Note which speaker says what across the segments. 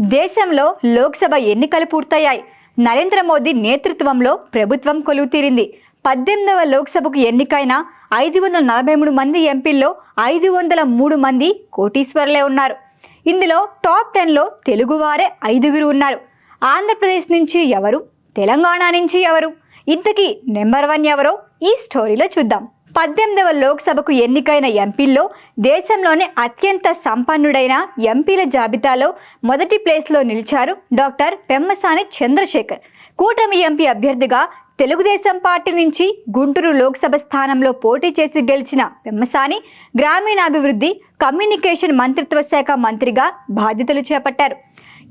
Speaker 1: దేశంలో లోక్సభ ఎన్నికలు పూర్తయ్యాయి. నరేంద్ర మోదీ నేతృత్వంలో ప్రభుత్వం కొలువుతీరింది. పద్దెనిమిదవ లోక్సభకు ఎన్నికైన ఐదు వందల నలభై మూడు మంది ఎంపీల్లో ఐదు వందల మూడు మంది కోటీశ్వరులే ఉన్నారు. ఇందులో టాప్ టెన్లో తెలుగువారే ఐదుగురు ఉన్నారు. ఆంధ్రప్రదేశ్ నుంచి ఎవరు? తెలంగాణ నుంచి ఎవరు? ఇంతకీ నెంబర్ వన్ ఎవరో? ఈ స్టోరీలో చూద్దాం. పద్దెనిమిదవ లోక్సభకు ఎన్నికైన ఎంపీల్లో దేశంలోనే అత్యంత సంపన్నుడైన ఎంపీల జాబితాలో మొదటి ప్లేస్లో నిలిచారు డాక్టర్ పెమ్మసాని చంద్రశేఖర్. కూటమి ఎంపీ అభ్యర్థిగా తెలుగుదేశం పార్టీ నుంచి గుంటూరు లోక్సభ స్థానంలో పోటీ చేసి గెలిచిన పెమ్మసాని గ్రామీణాభివృద్ధి కమ్యూనికేషన్ మంత్రిత్వ శాఖ మంత్రిగా బాధ్యతలు చేపట్టారు.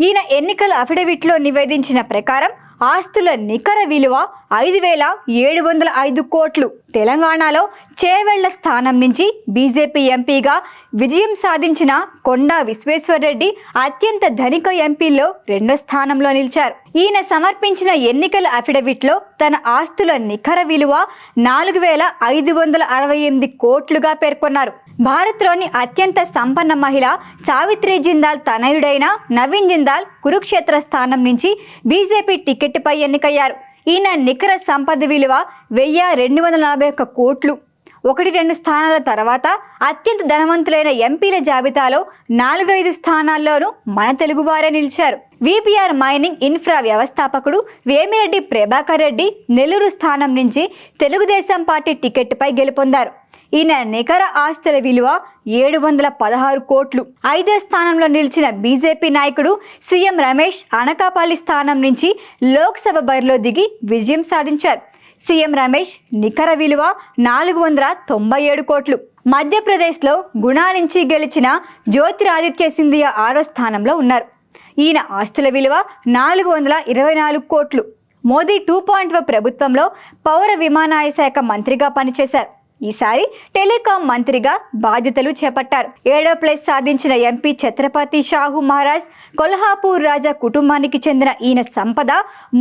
Speaker 1: ఈయన ఎన్నికల అఫిడవిట్లో నివేదించిన ప్రకారం ఆస్తుల నికర విలువ ఐదు వేల ఏడు వందల ఐదు కోట్లు. తెలంగాణలో చేవెళ్ళ స్థానం నుంచి బీజేపీ ఎంపీగా విజయం సాధించిన కొండా విశ్వేశ్వరరెడ్డి అత్యంత ధనిక ఎంపీల్లో రెండో స్థానంలో నిలిచారు. ఈయన సమర్పించిన ఎన్నికల అఫిడవిట్లో తన ఆస్తుల నికర విలువ నాలుగు వేల ఐదు వందల అరవై ఎనిమిది కోట్లుగా పేర్కొన్నారు. భారత్లోని అత్యంత సంపన్న మహిళ సావిత్రి జిందాల్ తనయుడైన నవీన్ జిందాల్ కురుక్షేత్ర స్థానం నుంచి బీజేపీ టికెట్పై ఎన్నికయ్యారు. ఈయన నికర సంపద విలువ వెయ్యి రెండు వందల నలభై ఒక్క కోట్లు. ఒకటి రెండు స్థానాల తర్వాత అత్యంత ధనవంతులైన ఎంపీల జాబితాలో నాలుగైదు స్థానాల్లోనూ మన తెలుగువారే నిలిచారు. విపిఆర్ మైనింగ్ ఇన్ఫ్రా వ్యవస్థాపకుడు వేమిరెడ్డి ప్రభాకర్ రెడ్డి నెల్లూరు స్థానం నుంచి తెలుగుదేశం పార్టీ టికెట్పై గెలుపొందారు. ఈయన నికర ఆస్తుల విలువ ఏడు వందల పదహారు కోట్లు. ఐదో స్థానంలో నిలిచిన బీజేపీ నాయకుడు సీఎం రమేష్ అనకాపల్లి స్థానం నుంచి లోక్సభ బరిలో దిగి విజయం సాధించారు. సీఎం రమేష్ నికర విలువ నాలుగు వందల తొంభై ఏడు కోట్లు. మధ్యప్రదేశ్లో గుణా నుంచి గెలిచిన జ్యోతిరాదిత్య సింధియా ఆరో స్థానంలో ఉన్నారు. ఈయన ఆస్తుల విలువ నాలుగు వందల ఇరవై నాలుగు కోట్లు. మోదీ టూ పాయింట్ ప్రభుత్వంలో పౌర విమానాయ శాఖ మంత్రిగా పనిచేశారు. ఈసారి టెలికాం మంత్రిగా బాధ్యతలు చేపట్టారు. ఏడో ప్లేస్ సాధించిన ఎంపీ ఛత్రపతి షాహు మహారాజ్ కొల్హాపూర్ రాజా కుటుంబానికి చెందిన ఈయన సంపద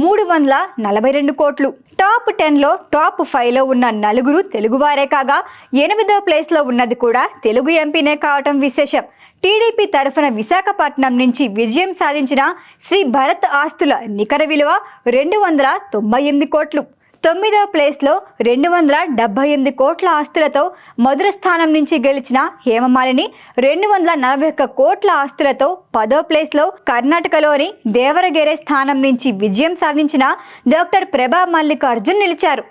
Speaker 1: మూడు వందల నలభై రెండు కోట్లు. టాప్ టెన్లో టాప్ ఫైవ్లో ఉన్న నలుగురు తెలుగువారే కాగా ఎనిమిదో ప్లేస్లో ఉన్నది కూడా తెలుగు ఎంపీనే కావటం విశేషం. టీడీపీ తరఫున విశాఖపట్నం నుంచి విజయం సాధించిన శ్రీ భరత్ ఆస్తుల నికర విలువ రెండు వందల తొంభై ఎనిమిది కోట్లు. తొమ్మిదో ప్లేస్లో రెండు వందల డెబ్బై ఎనిమిది కోట్ల ఆస్తులతో మొదటి స్థానం నుంచి గెలిచిన హేమమాలిని రెండు వందల నలభై ఒక్క కోట్ల ఆస్తులతో పదో ప్లేస్లో కర్ణాటకలోని దేవరగేరే స్థానం నుంచి విజయం సాధించిన డాక్టర్ ప్రభా మల్లికార్జున్ నిలిచారు.